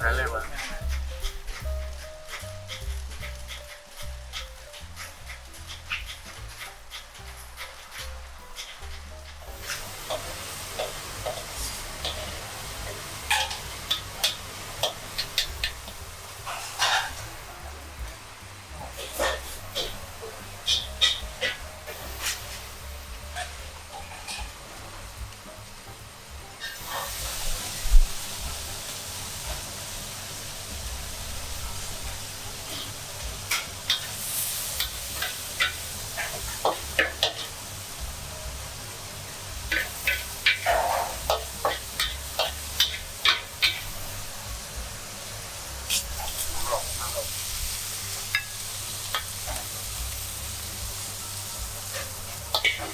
还累吗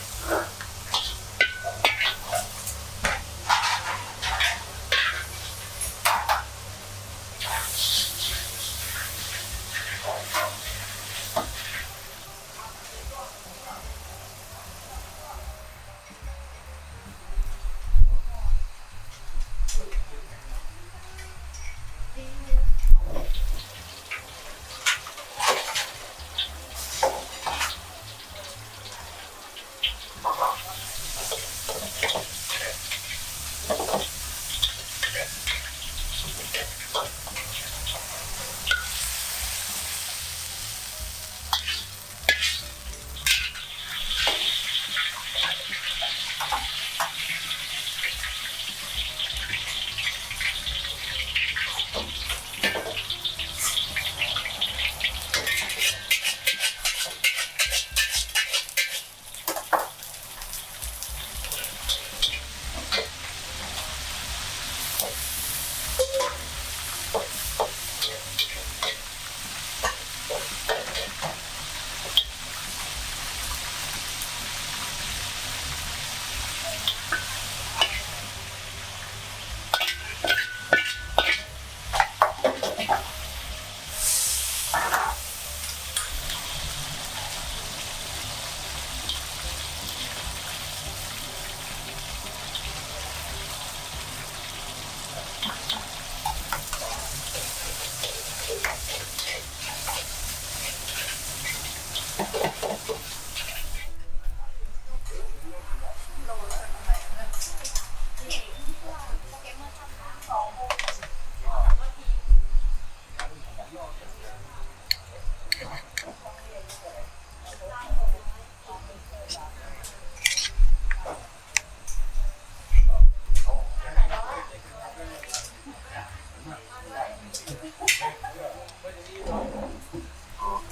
Huh?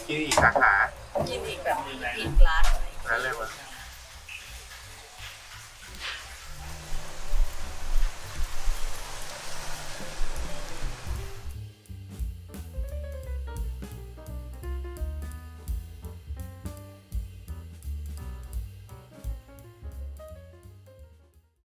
กินอีกสาขากินอีกแบบอีกร้านอะไร ร้านอะไรวะ